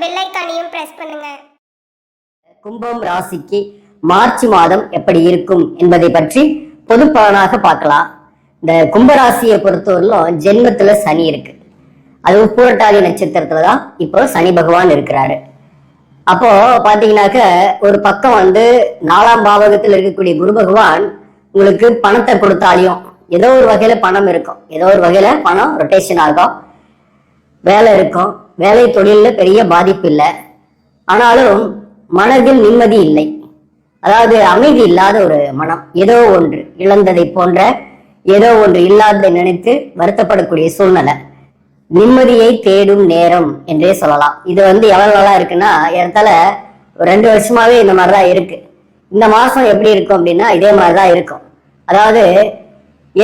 Bell ஐக்கானையும் press பண்ணுங்க. கும்பம் ராசிக்கு மார்ச் மாதம் எப்படி இருக்கும் என்பதை பற்றி பொது பலனாக பார்க்கலாம். இந்த கும்பராசியை பொறுத்தவரையிலும் ஜென்மத்துல சனி இருக்கு. அதுவும் பூரட்டாதி நட்சத்திரத்துல தான் இப்போ சனி பகவான் இருக்கிறாரு. அப்போ பாத்தீங்கன்னாக்க ஒரு பக்கம் வந்து நாலாம் பாவகத்தில் இருக்கக்கூடிய குரு பகவான் உங்களுக்கு பணத்தை கொடுத்தாலையும் ஏதோ ஒரு வகையில பணம் இருக்கும். ஏதோ ஒரு வகையில பணம் ரொட்டேஷன் ஆகும். வேலை இருக்கும். வேலை தொழிலில் பெரிய பாதிப்பு இல்லை. ஆனாலும் மனதில் நிம்மதி இல்லை. அதாவது அமைதி இல்லாத ஒரு மனம். ஏதோ ஒன்று இழந்ததை போன்ற ஏதோ ஒன்று இல்லாததை நினைத்து வருத்தப்படக்கூடிய சூழ்நிலை. நிம்மதியை தேடும் நேரம் என்றே சொல்லலாம். இது வந்து எவ்வளவு நாளா இருக்குன்னா இடத்துல ஒரு ரெண்டு வருஷமாவே இந்த மாதிரிதான் இருக்கு. இந்த மாசம் எப்படி இருக்கும் அப்படின்னா இதே மாதிரிதான் இருக்கும். அதாவது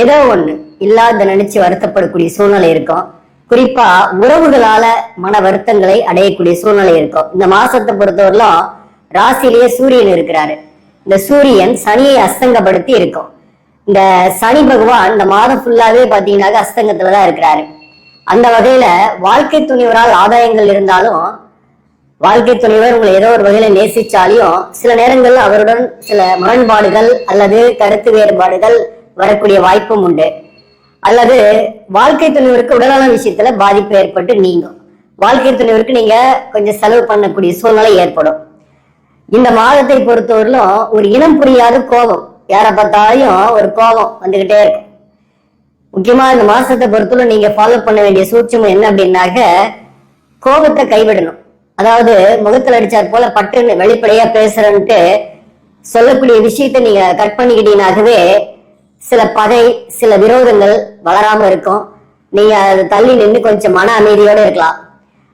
ஏதோ ஒன்று இல்லாத நினைச்சு வருத்தப்படக்கூடிய சூழ்நிலை இருக்கும். குறிப்பா உறவுகளால மன வருத்தங்களை அடையக்கூடிய சூழ்நிலை இருக்கும். இந்த மாசத்தை பொறுத்தவரையிலும் ராசியிலேயே சூரியன் இருக்கிறாரு. இந்த சூரியன் சனியை அஸ்தங்கப்படுத்தி இருக்கும். இந்த சனி பகவான் இந்த மாதம் ஃபுல்லாவே பாத்தீங்கன்னாக்க அஸ்தங்கத்துல தான் இருக்கிறாரு. அந்த வகையில வாழ்க்கை துணிவரால் ஆதாயங்கள் இருந்தாலும் வாழ்க்கை துணைவர் உங்களை ஏதோ ஒரு வகையில நேசிச்சாலையும் சில நேரங்கள்ல அவருடன் சில முரண்பாடுகள் அல்லது கருத்து வேறுபாடுகள் வரக்கூடிய வாய்ப்பும் உண்டு. அல்லது வாழ்க்கை துணைவருக்கு உடல்நல விஷயத்துல பாதிப்பு ஏற்பட்டு நீங்கும். வாழ்க்கை துணைவருக்கு நீங்க கொஞ்சம் செலவு பண்ணக்கூடிய சூழ்நிலை ஏற்படும். இந்த மாதத்தை பொறுத்தவரையிலும் ஒரு இனம் புரியாத கோபம். யாரை பார்த்தாலும் ஒரு கோபம் வந்துகிட்டே இருக்கும். முக்கியமா இந்த மாசத்தை பொறுத்தவரை நீங்க ஃபாலோ பண்ண வேண்டிய சூட்சம் என்ன அப்படின்னாக்க கோபத்தை கைவிடணும். அதாவது முகத்தில் அடிச்சார் போல பட்டுன்னு வெளிப்படையா பேசுறேன்ட்டு சொல்லக்கூடிய விஷயத்த நீங்க கட் பண்ணிக்கிட்டீங்கன்னாகவே சில பகை சில விரோதங்கள் வளராம இருக்கும். நீங்க அதை தள்ளி நின்று கொஞ்சம் மன அமைதியோட இருக்கலாம்.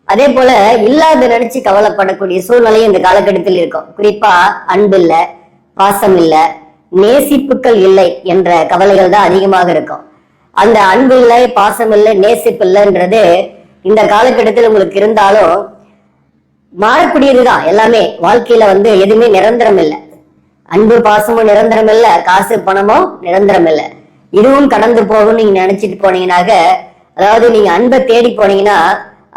அதே போல இல்லாத நினைச்சு கவலைப்படக்கூடிய சூழ்நிலையும் இந்த காலகட்டத்தில் இருக்கும். குறிப்பா அன்பு இல்ல பாசம் இல்ல நேசிப்புகள் இல்லை என்ற கவலைகள் தான் அதிகமாக இருக்கும். அந்த அன்பு இல்லை பாசம் இல்லை நேசிப்பு இல்லைன்றது இந்த காலகட்டத்தில் உங்களுக்கு இருந்தாலும் மாறக்கூடியதுதான். எல்லாமே வாழ்க்கையில வந்து எதுவுமே நிரந்தரம் இல்லை. அன்பு பாசமும் நிரந்தரம் இல்ல காசு பணமும் நிரந்தரம் இல்ல இதுவும் கடந்து போகும் நீங்க நினைச்சிட்டு போனீங்கன்னாக்க அதாவது நீங்க அன்பை தேடி போனீங்கன்னா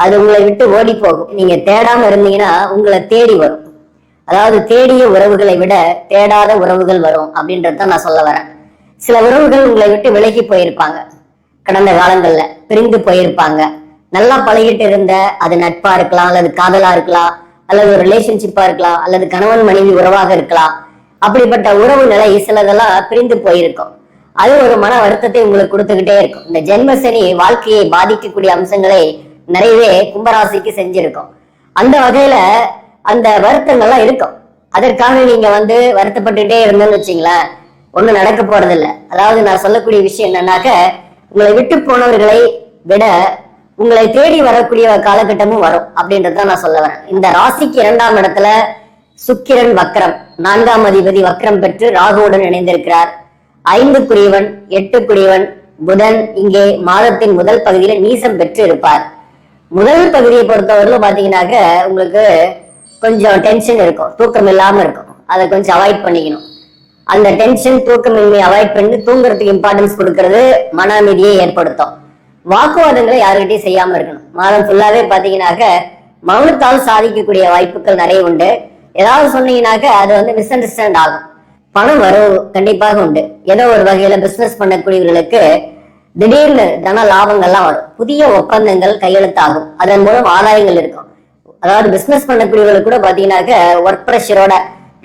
அது உங்களை விட்டு ஓடி போகும். நீங்க தேடாம இருந்தீங்கன்னா உங்களை தேடி வரும். அதாவது தேடிய உறவுகளை விட தேடாத உறவுகள் வரும் அப்படின்றத நான் சொல்ல வரேன். சில உறவுகள் உங்களை விட்டு விலகி போயிருப்பாங்க. கடந்த காலங்கள்ல பிரிந்து போயிருப்பாங்க. நல்லா பழகிட்டு இருந்த அது நட்பா இருக்கலாம் அல்லது காதலா இருக்கலாம் அல்லது ஒரு ரிலேஷன்ஷிப்பா இருக்கலாம் அல்லது கணவன் மனைவி உறவாக இருக்கலாம். அப்படிப்பட்ட உறவு நிலை சிலதெல்லாம் பிரிந்து போயிருக்கும். அது ஒரு மன வருத்தத்தை உங்களுக்கு கொடுத்துக்கிட்டே இருக்கும். இந்த ஜென்மசனி வாழ்க்கையை பாதிக்கக்கூடிய அம்சங்களை நிறையவே கும்பராசிக்கு செஞ்சிருக்கும். அந்த வகையில அந்த வருத்தங்கள்லாம் இருக்கும். அதற்காக நீங்க வந்து வருத்தப்பட்டுட்டே இருந்தோம்னு வச்சுங்களேன் ஒண்ணும் நடக்க போறதில்ல. அதாவது நான் சொல்லக்கூடிய விஷயம் என்னன்னாக்க உங்களை விட்டு போனவர்களை விட உங்களை தேடி வரக்கூடிய காலகட்டமும் வரும் அப்படின்றத நான் சொல்ல வரேன். இந்த ராசிக்கு இரண்டாம் இடத்துல சுக்கிரன் வக்ரம். நான்காம் அதிபதி வக்ரம் பெற்று ராகுவுடன் இணைந்திருக்கிறார். ஐந்து குரியவன் எட்டு குரியவன் புதன் இங்கே மாதத்தின் முதல் பகுதியில நீசம் பெற்று இருப்பார். முதல் பகுதியை பொறுத்தவரையிலும் பாத்தீங்கன்னாக்க உங்களுக்கு கொஞ்சம் டென்ஷன் இருக்கும் தூக்கம் இல்லாம இருக்கும். அதை கொஞ்சம் அவாய்ட் பண்ணிக்கணும். அந்த டென்ஷன் தூக்கமின்மை அவாய்ட் பண்ணி தூங்குறதுக்கு இம்பார்ட்டன்ஸ் கொடுக்கறது மன அமைதியை ஏற்படுத்தும். வாக்குவாதங்களை யாருக்கிட்டையும் செய்யாம இருக்கணும். மாதம் ஃபுல்லாவே பாத்தீங்கன்னாக்க மௌனத்தால் சாதிக்கக்கூடிய வாய்ப்புகள் நிறைய உண்டு. ஏதாவது சொன்னீங்கன்னாக்க அது வந்து மிஸ் அண்டர்ஸ்டாண்ட் ஆகும். பணம் வரவு கண்டிப்பாக உண்டு. ஏதோ ஒரு வகையில பிசினஸ் பண்ணக்கூடியவர்களுக்கு திடீர்னு தன லாபங்கள்லாம் வரும். புதிய ஒப்பந்தங்கள் கையெழுத்தாகும். அதன் மூலம் ஆதாயங்கள் இருக்கும். அதாவது பிசினஸ் பண்ணக்கூடியவர்களுக்கு கூட பாத்தீங்கன்னாக்க ஒர்க் ப்ரெஷரோட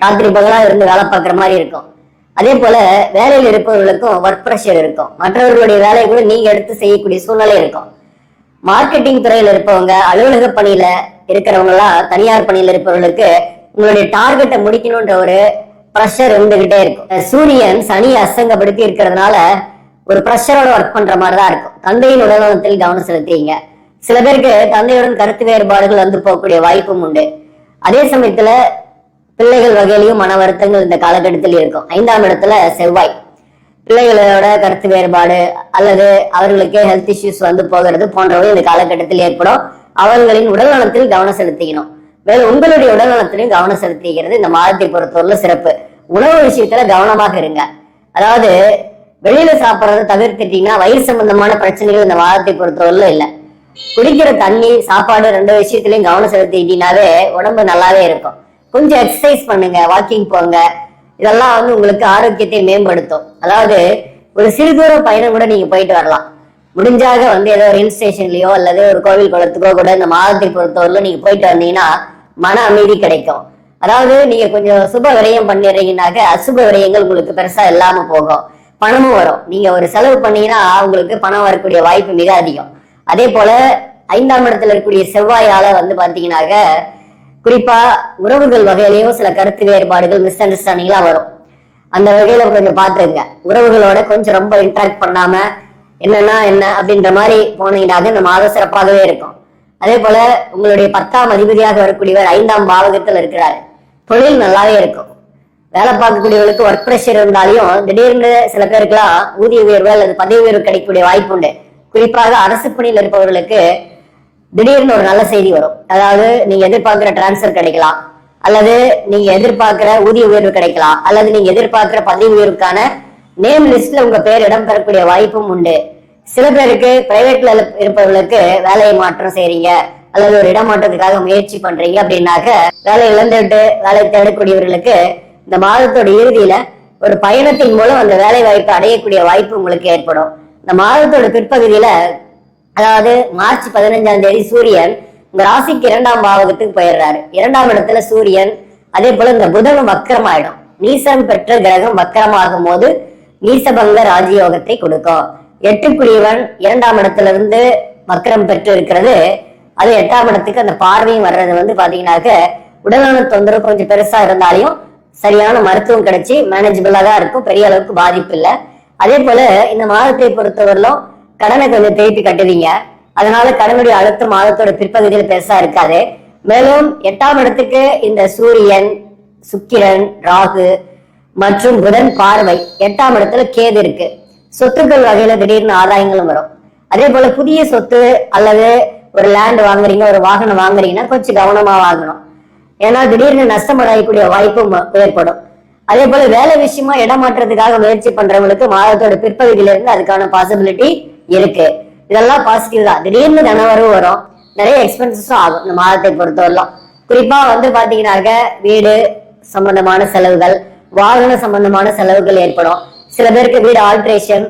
ராத்திரி பகலா இருந்து வேலை பார்க்குற மாதிரி இருக்கும். அதே போல வேலையில் இருப்பவர்களுக்கும் ஒர்க் ப்ரெஷர் இருக்கும். மற்றவர்களுடைய வேலையை கூட நீங்க எடுத்து செய்யக்கூடிய சூழ்நிலை இருக்கும். மார்க்கெட்டிங் துறையில இருப்பவங்க அலுவலக பணியில இருக்கிறவங்க எல்லாம் தனியார் பணியில இருப்பவர்களுக்கு உங்களுடைய டார்கெட்டை முடிக்கணும்ன்ற ஒரு ப்ரெஷர் இருந்துகிட்டே இருக்கும். சூரியன் சனியை அசங்கப்படுத்தி இருக்கிறதுனால ஒரு ப்ரெஷரோட ஒர்க் பண்ற மாதிரி தான் இருக்கும். தந்தையின் உடல்நலத்தில் கவனம் செலுத்திங்க. சில பேருக்கு தந்தையுடன் கருத்து வேறுபாடுகள் வந்து போகக்கூடிய வாய்ப்பும் உண்டு. அதே சமயத்துல பிள்ளைகள் வகையிலையும் மன வருத்தங்கள் இந்த காலகட்டத்தில் இருக்கும். ஐந்தாம் இடத்துல செவ்வாய். பிள்ளைகளோட கருத்து வேறுபாடு அல்லது அவர்களுக்கே ஹெல்த் இஷ்யூஸ் வந்து போகிறது போன்றவை இந்த காலகட்டத்தில் ஏற்படும். அவர்களின் உடல்நலத்தில் கவனம் செலுத்திக்கணும். மேலும் உங்களுடைய உடல்நலத்திலையும் கவனம் செலுத்திக்கிறது. இந்த மாதத்தை பொறுத்தவரை சிறப்பு. உணவு விஷயத்துல கவனமாக இருங்க. அதாவது வெளியில சாப்பிட்றத தவிர்த்துட்டீங்கன்னா வயிறு சம்பந்தமான பிரச்சனைகள் இந்த மாதத்தை பொறுத்தவரையிலும் இல்லை. குடிக்கிற தண்ணி சாப்பாடு ரெண்டு விஷயத்துலயும் கவனம் செலுத்திட்டீங்கனாவே உடம்பு நல்லாவே இருக்கும். கொஞ்சம் எக்ஸசைஸ் பண்ணுங்க வாக்கிங் போங்க. இதெல்லாம் வந்து உங்களுக்கு ஆரோக்கியத்தை மேம்படுத்தும். அதாவது ஒரு சிறு தூர பயணம் கூட நீங்க போயிட்டு வரலாம். முடிஞ்சாக வந்து ஏதோ ஹில் ஸ்டேஷன்லயோ அல்லது ஒரு கோவில் குளத்துக்கோ கூட இந்த மாதத்தை பொறுத்தவரையிலும் நீங்க போயிட்டு வந்தீங்கன்னா மன அமைதி கிடைக்கும். அதாவது நீங்க கொஞ்சம் சுப விரயம் பண்ணிடுறீங்கனாக்க அசுப விரயங்கள் உங்களுக்கு பெருசா இல்லாம போகும். பணமும் வரும். நீங்க ஒரு செலவு பண்ணீங்கன்னா உங்களுக்கு பணம் வரக்கூடிய வாய்ப்பு மிக அதிகம். அதே போல ஐந்தாம் இடத்துல இருக்கக்கூடிய செவ்வாயால வந்து பாத்தீங்கன்னாக்க குறிப்பா உறவுகள் வகையிலையும் சில கருத்து வேறுபாடுகள் மிஸ் அண்டர்ஸ்டாண்டிங்லாம் வரும். அந்த வகையில கொஞ்சம் பாத்துங்க உறவுகளோட கொஞ்சம் ரொம்ப இன்ட்ராக்ட் பண்ணாம என்னன்னா என்ன அப்படின்ற மாதிரி போனீங்கன்னாக்க இந்த மாதம் சிறப்பாகவே இருக்கும். அதே போல உங்களுடைய பத்தாம் அதிபதியாக வரக்கூடியவர் ஐந்தாம் பாவகத்தில் இருக்கிறார். தொழில் நல்லாவே இருக்கும். வேலை பார்க்கக்கூடியவர்களுக்கு ஒர்க் ப்ரெஷர் இருந்தாலையும் திடீர்னு சில பேருக்குலாம் ஊதிய உயர்வு அல்லது பதவி உயர்வு கிடைக்கக்கூடிய வாய்ப்பு உண்டு. குறிப்பாக அரசு பணியில் இருப்பவர்களுக்கு திடீர்னு ஒரு நல்ல செய்தி வரும். அதாவது நீங்க எதிர்பார்க்கிற டிரான்ஸ்ஃபர் கிடைக்கலாம். அல்லது நீங்க எதிர்பார்க்கிற ஊதிய உயர்வு கிடைக்கலாம். அல்லது நீங்க எதிர்பார்க்கிற பதவி உயர்வுக்கான நேம் லிஸ்ட்ல உங்க பேர் இடம் பெறக்கூடிய வாய்ப்பும் உண்டு. சில பேருக்கு பிரைவேட்ல இருப்பவர்களுக்கு வேலையை மாற்றம் செய்றீங்க அல்லது ஒரு இடமாற்றத்துக்காக முயற்சி பண்றீங்க அப்படின்னாக்க வேலை இழந்துட்டு வேலை தேடக்கூடியவர்களுக்கு இந்த மாதத்தோட இறுதியில ஒரு பயணத்தின் மூலம் அந்த வேலை வாய்ப்பு அடையக்கூடிய வாய்ப்பு உங்களுக்கு ஏற்படும். இந்த மாதத்தோட பிற்பகுதியில அதாவது மார்ச் பதினஞ்சாம் தேதி சூரியன் உங்க ராசிக்கு இரண்டாம் பாவகத்துக்கு போயிடுறாரு. இரண்டாம் இடத்துல சூரியன் அதே போல இந்த புதனும் வக்கரமாயிடும். நீசம் பெற்ற கிரகம் வக்கரமாகும் போது நீசபங்க ராஜயோகத்தை கொடுக்கும். எட்டுக்குரியவன் இரண்டாம் இடத்துல இருந்து வக்கரம் பெற்று இருக்கிறது அது எட்டாம் இடத்துக்கு அந்த பார்வையும் வர்றது வந்து பாத்தீங்கன்னாக்க உடலான தொந்தரவு கொஞ்சம் பெருசா இருந்தாலையும் சரியான மருத்துவம் கிடைச்சி மேனேஜபிளா தான் இருக்கும். பெரிய அளவுக்கு பாதிப்பு இல்லை. அதே போல இந்த மாதத்தை பொறுத்தவரையிலும் கடனை கொஞ்சம் திருப்பி கட்டுவீங்க. அதனால கடனுடைய அழுத்தம் மாதத்தோட பிற்பகுதியில் பெருசா இருக்காது. மேலும் எட்டாம் இடத்துக்கு இந்த சூரியன் சுக்கிரன் ராகு மற்றும் புதன் பார்வை எட்டாம் இடத்துல கேது இருக்கு. சொத்துக்கள் வகையில திடீர்னு ஆதாயங்களும் வரும். அதே போல புதிய சொத்து அல்லது ஒரு லேண்ட் வாங்குறீங்க ஒரு வாகனம் வாங்குறீங்கன்னா கொஞ்சம் கவனமா வாங்கணும். ஏன்னா திடீர்னு நஷ்டம் அடையக்கூடிய வாய்ப்பும் ஏற்படும். அதே போல வேலை விஷயமா இடமாற்றத்துக்காக முயற்சி பண்றவங்களுக்கு மாதத்தோட பிற்பகுதியில இருந்து அதுக்கான பாசிபிலிட்டி இருக்கு. இதெல்லாம் பாசிட்டிவ் தான். திடீர்னு தனவரவு வரும். நிறைய எக்ஸ்பென்சஸும் ஆகும். இந்த மாதத்தை பொறுத்தவரைலாம் குறிப்பா வந்து பாத்தீங்கன்னாக்க வீடு சம்பந்தமான செலவுகள் வாகன சம்பந்தமான செலவுகள் ஏற்படும். சில பேருக்கு வீடு ஆல்ட்ரேஷன்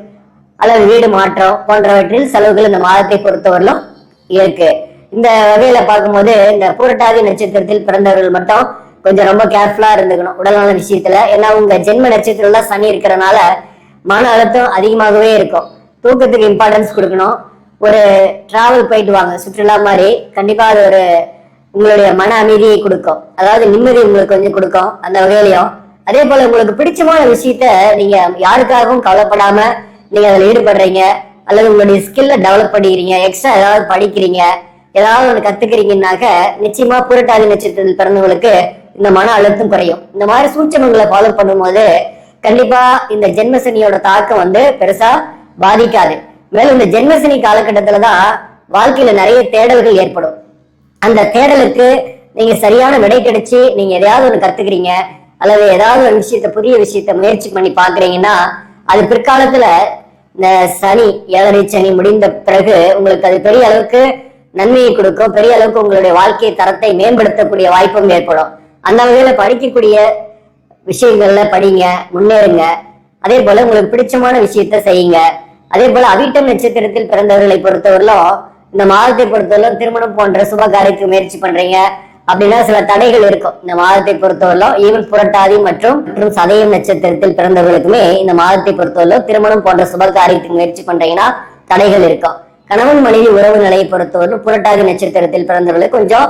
அல்லது வீடு மாற்றம் போன்றவற்றில் செலவுகள் இந்த மாதத்தை பொறுத்தவரையிலும் இருக்கு. இந்த வகையில பார்க்கும்போது இந்த பூரட்டாதி நட்சத்திரத்தில் பிறந்தவர்கள் மட்டும் கொஞ்சம் ரொம்ப கேர்ஃபுல்லா இருந்துக்கணும். உடல்நல விஷயத்துல. ஏன்னா உங்க ஜென்ம நட்சத்திரம்ல சனி இருக்கிறனால மன அழுத்தம் அதிகமாகவே இருக்கும். தூக்கத்துக்கு இம்பார்ட்டன்ஸ் கொடுக்கணும். ஒரு டிராவல் போயிட்டு வாங்க. சுற்றுலா மாதிரி கண்டிப்பா அது ஒரு உங்களுடைய மன அமைதியை கொடுக்கும். அதாவது நிம்மதி உங்களுக்கு கொஞ்சம் கொடுக்கும். அந்த வகையிலையும் அதே போல உங்களுக்கு பிடிச்சமான விஷயத்த நீங்க யாருக்காகவும் கவலைப்படாம நீங்க அதுல ஈடுபடுறீங்க அல்லது உங்களுடைய ஸ்கில்ல டெவலப் பண்ணிக்கிறீங்க எக்ஸ்ட்ரா ஏதாவது படிக்கிறீங்க ஏதாவது ஒன்று கத்துக்கிறீங்கன்னாக்க நிச்சயமா புரட்டாதி நட்சத்திரத்தில் பிறந்தவங்களுக்கு இந்த மன அழுத்தம் குறையும். இந்த மாதிரி சூட்சமங்களை ஃபாலோ பண்ணும்போது கண்டிப்பா இந்த ஜென்மசனியோட தாக்கம் வந்து பெருசா பாதிக்காது. மேலும் இந்த ஜென்மசனி காலகட்டத்துல தான் வாழ்க்கையில நிறைய தேடல்கள் ஏற்படும். அந்த தேடலுக்கு நீங்க சரியான விடை கிடைச்சு நீங்க எதையாவது ஒண்ணு கத்துக்கிறீங்க அல்லது ஏதாவது ஒரு விஷயத்த புதிய விஷயத்த முயற்சி பண்ணி பாக்குறீங்கன்னா அது பிற்காலத்துல இந்த சனி ஏழரை சனி முடிந்த பிறகு உங்களுக்கு அது பெரிய அளவுக்கு நன்மையை கொடுக்கும். பெரிய அளவுக்கு உங்களுடைய வாழ்க்கை தரத்தை மேம்படுத்தக்கூடிய வாய்ப்பும் ஏற்படும். அந்த வகையில படிக்கக்கூடிய விஷயங்கள்ல படிங்க முன்னேறுங்க. அதே போல உங்களுக்கு பிடிச்சமான விஷயத்த செய்யுங்க. அதே போல அவிட்டம் நட்சத்திரத்தில் பிறந்தவர்களை பொறுத்தவரையிலும் இந்த மாதத்தை பொறுத்தவரையிலும் திருமணம் போன்ற சுப காரியத்துக்கு முயற்சி பண்றீங்க. அப்படின்னா சில தடைகள் இருக்கும். இந்த மாதத்தை பொறுத்தவரையிலும் ஈவன் புரட்டாதி மற்றும் மற்றும் சதயம் நட்சத்திரத்தில் பிறந்தவர்களுக்குமே இந்த மாதத்தை பொறுத்தவரையிலும் திருமணம் போன்ற சுப காரியத்துக்கு முயற்சி பண்றீங்கன்னா தடைகள் இருக்கும். கணவன் மனைவி உறவு நிலையை பொறுத்தவரையிலும் புரட்டாதி நட்சத்திரத்தில் பிறந்தவர்களுக்கு கொஞ்சம்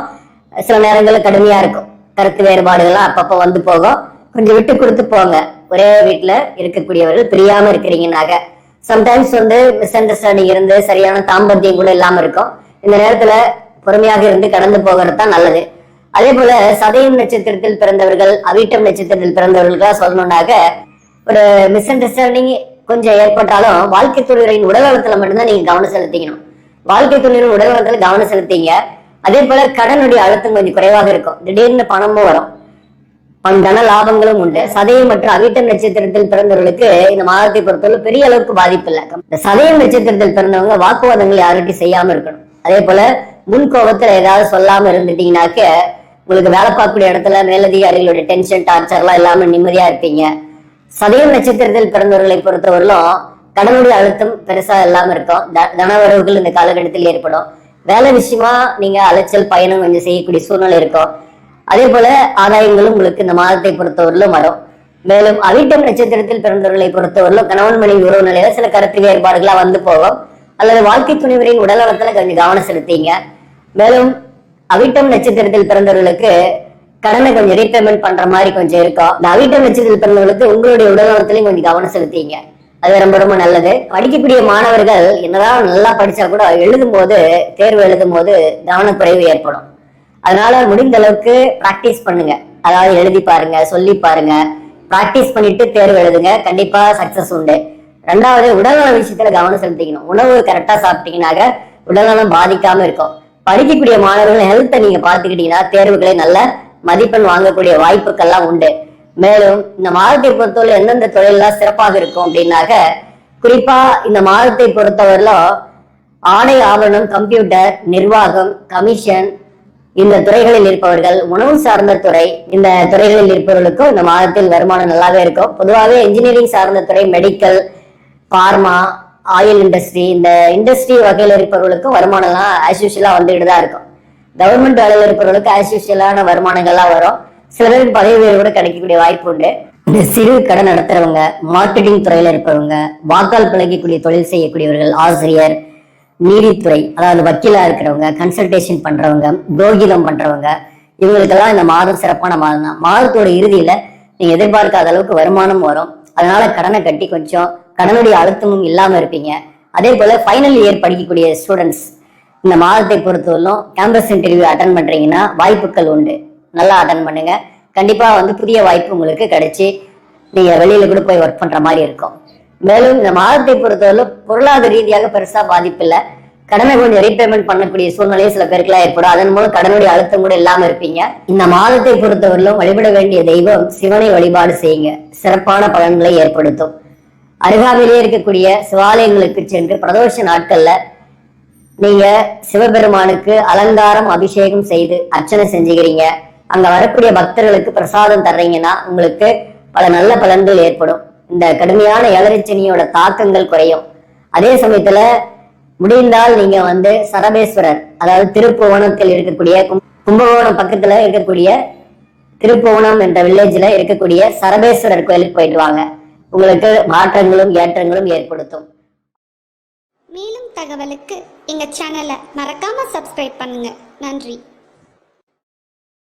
சில நேரங்களில் கடுமையா இருக்கும். கருத்து வேறுபாடுகள்லாம் அப்பப்போ வந்து போகும். கொஞ்சம் விட்டு கொடுத்து போங்க. ஒரே வீட்டுல இருக்கக்கூடியவர்கள் பிரியாம இருக்கிறீங்கனாக சம்டைம்ஸ் வந்து மிஸ் அண்டர்ஸ்டாண்டிங் இருந்து சரியான தாம்பத்தியம் கூட இல்லாம இருக்கும். இந்த நேரத்துல பொறுமையாக இருந்து கடந்து போகிறது தான் நல்லது. அதே போல சதயம் நட்சத்திரத்தில் பிறந்தவர்கள் அவிட்டம் நட்சத்திரத்தில் பிறந்தவர்களுக்காக சொல்லணும்னாக்க ஒரு மிஸ் அண்டர்ஸ்டாண்டிங் கொஞ்சம் ஏற்பட்டாலும் வாழ்க்கை துறையின் உடல்நலத்துல மட்டும்தான் நீங்க கவனம் செலுத்திக்கணும். வாழ்க்கை துறையின் உடல்நலத்துல கவனம் செலுத்திங்க. அதே போல கடனுடைய அழுத்தம் கொஞ்சம் குறைவாக இருக்கும். திடீர்னு பணமும் வரும். பண தன லாபங்களும் உண்டு. சதயம் மற்றும் அவிட்டம் நட்சத்திரத்தில் பிறந்தவர்களுக்கு இந்த மாதத்தை பொறுத்தவரை பெரிய அளவுக்கு பாதிப்பு இல்லை. இந்த சதயம் நட்சத்திரத்தில் பிறந்தவங்க வாக்குவாதங்கள் யார்கிட்டையும் செய்யாம இருக்கணும். அதே போல முன் கோபத்துல ஏதாவது சொல்லாம இருந்துட்டீங்கன்னாக்க உங்களுக்கு வேலை பார்க்கக்கூடிய இடத்துல மேலதிகாரிகளுடைய டென்ஷன் டார்ச்சர்லாம் இல்லாம நிம்மதியா இருப்பீங்க. சதயம் நட்சத்திரத்தில் பிறந்தவர்களை பொறுத்தவரையிலும் கடனுடைய அழுத்தம் பெருசா இல்லாம இருக்கும். தனவரவுகள் இந்த காலகட்டத்தில் ஏற்படும். வேலை விஷயமா நீங்க அலைச்சல் பயணம் கொஞ்சம் செய்யக்கூடிய சூழ்நிலை இருக்கும். அதே போல ஆதாயங்களும் உங்களுக்கு இந்த மாதத்தை பொறுத்தவரையிலும் வரும். மேலும் அவிட்டம் நட்சத்திரத்தில் பிறந்தவர்களை பொறுத்தவரையிலும் கணவன் மனைவி உறவு நிலையில சில கருத்து வேறுபாடுகளா வந்து போகும். அல்லது வாழ்க்கை துணிவரின் உடல் நலத்துல கொஞ்சம் கவனம் செலுத்தீங்க மேலும் அவிட்டம் நட்சத்திரத்தில் பிறந்தவர்களுக்கு கடனை கொஞ்சம் ரீபேமெண்ட் பண்ற மாதிரி கொஞ்சம் இருக்கும். இந்த அவிட்டம் நட்சத்திரத்தில் பிறந்தவர்களுக்கு உங்களுடைய உடல்நலத்திலையும் கொஞ்சம் கவனம் செலுத்திங்க அது ரொம்ப ரொம்ப நல்லது. படிக்கக்கூடிய மாணவர்கள் என்னதான் நல்லா படிச்சா கூட எழுதும் போது தேர்வு எழுதும் போது கவனக்குறைவு ஏற்படும். அதனால முடிந்த அளவுக்கு பிராக்டிஸ் பண்ணுங்க. அதாவது எழுதி பாருங்க சொல்லி பாருங்க. பிராக்டிஸ் பண்ணிட்டு தேர்வு எழுதுங்க. கண்டிப்பா சக்சஸ் உண்டு. ரெண்டாவது உடல்நல விஷயத்துல கவனம் செலுத்திக்கணும். உணவு கரெக்டா சாப்பிட்டீங்கன்னாக்க உடல்நலம் பாதிக்காம இருக்கும். படிக்கக்கூடிய மாணவர்கள் ஹெல்த்தை நீங்க பாத்துக்கிட்டீங்கன்னா தேர்வுகளை நல்ல மதிப்பெண் வாங்கக்கூடிய வாய்ப்புகள்லாம் உண்டு. மேலும் இந்த மாதத்தை பொறுத்தவரை எந்தெந்த தொழிலெல்லாம் சிறப்பாக இருக்கும் அப்படின்னாக்க குறிப்பா இந்த மாதத்தை பொறுத்தவரையிலும் ஆடை ஆவணம் கம்ப்யூட்டர் நிர்வாகம் கமிஷன் இந்த துறைகளில் இருப்பவர்கள் உணவு சார்ந்த துறை இந்த துறைகளில் இருப்பவர்களுக்கும் இந்த மாதத்தில் வருமானம் நல்லாவே இருக்கும். பொதுவாகவே இன்ஜினியரிங் சார்ந்த துறை மெடிக்கல் பார்மா ஆயில் இண்டஸ்ட்ரி இந்த இண்டஸ்ட்ரி வகையில் இருப்பவர்களுக்கும் வருமானம்லாம் ஆஸ் யூஷுவலாக வந்துட்டு தான் இருக்கும். கவர்மெண்ட் வேலையில் இருப்பவர்களுக்கு ஆஸ் யூஷுவலான வருமானங்கள்லாம் வரும். சில பேருக்கு பதவி உயர்வு கூட கிடைக்கக்கூடிய வாய்ப்பு உண்டு. இந்த சிறு கடன் நடத்துறவங்க மார்க்கெட்டிங் துறையில இருப்பவங்க வாக்கால் பிழைக்கக்கூடிய தொழில் செய்யக்கூடியவர்கள் ஆசிரியர் நீதித்துறை அதாவது வக்கீலா இருக்கிறவங்க கன்சல்டேஷன் பண்றவங்க புரோகிதம் பண்றவங்க இவங்களுக்கெல்லாம் இந்த மாதம் சிறப்பான மாதம் தான். மாதத்தோட இறுதியில நீங்க எதிர்பார்க்காத அளவுக்கு வருமானம் வரும். அதனால கடனை கட்டி கொஞ்சம் கடனுடைய அழுத்தமும் இல்லாம இருப்பீங்க. அதே போல ஃபைனல் இயர் படிக்கக்கூடிய ஸ்டூடெண்ட்ஸ் இந்த மாதத்தை பொறுத்தவரையிலும் கேம்பஸ் இன்டர்வியூ அட்டன் பண்றீங்கன்னா வாய்ப்புகள் உண்டு. நல்லா அட்டன் பண்ணுங்க. கண்டிப்பா வந்து புதிய வாய்ப்பு உங்களுக்கு கிடைச்சி நீங்க வெளியில கூட போய் ஒர்க் பண்ற மாதிரி இருக்கும். மேலும் இந்த மாதத்தை பொறுத்தவரை பொருளாதார ரீதியாக பெருசா பாதிப்பு இல்ல. கடனை கொஞ்சம் ரீபேமெண்ட் பண்ணக்கூடிய சூழ்நிலையை சில பேருக்குலாம் ஏற்படும். அதன் மூலம் கடனுடைய அழுத்தம் கூட இல்லாம இருப்பீங்க. இந்த மாதத்தை பொறுத்தவரையிலும் வழிபட வேண்டிய தெய்வம் சிவனை வழிபாடு செய்யுங்க. சிறப்பான பலன்களை ஏற்படுத்தும். அருகாமையிலே இருக்கக்கூடிய சிவாலயங்களுக்கு சென்று பிரதோஷ நாட்கள்ல நீங்க சிவபெருமானுக்கு அலங்காரம் அபிஷேகம் செய்து அர்ச்சனை செஞ்சுக்கிறீங்க. அங்க வரக்கூடிய பக்தர்களுக்கு பிரசாதம் தர்றீங்கன்னா உங்களுக்கு பல நல்ல பலன்கள் ஏற்படும். இந்த கடுமையான எலரிச்சனியோட தாக்கங்கள் குறையும். அதே சமயத்துல முடிந்தால் நீங்க வந்து சரபேஸ்வரர் அதாவது திருப்புவனத்தில் இருக்கக்கூடிய கும்- கும்பகோணம் பக்கத்துல இருக்கக்கூடிய திருப்புவனம் என்ற வில்லேஜ்ல இருக்கக்கூடிய சரபேஸ்வரர் கோயிலுக்கு போயிட்டு வாங்க. உங்களுக்கு மாற்றங்களும் ஏற்றங்களும் ஏற்படுத்தும். மேலும் தகவலுக்கு எங்கள் சேனலை மறக்காமல் சப்ஸ்கிரைப் பண்ணுங்கள் நன்றி.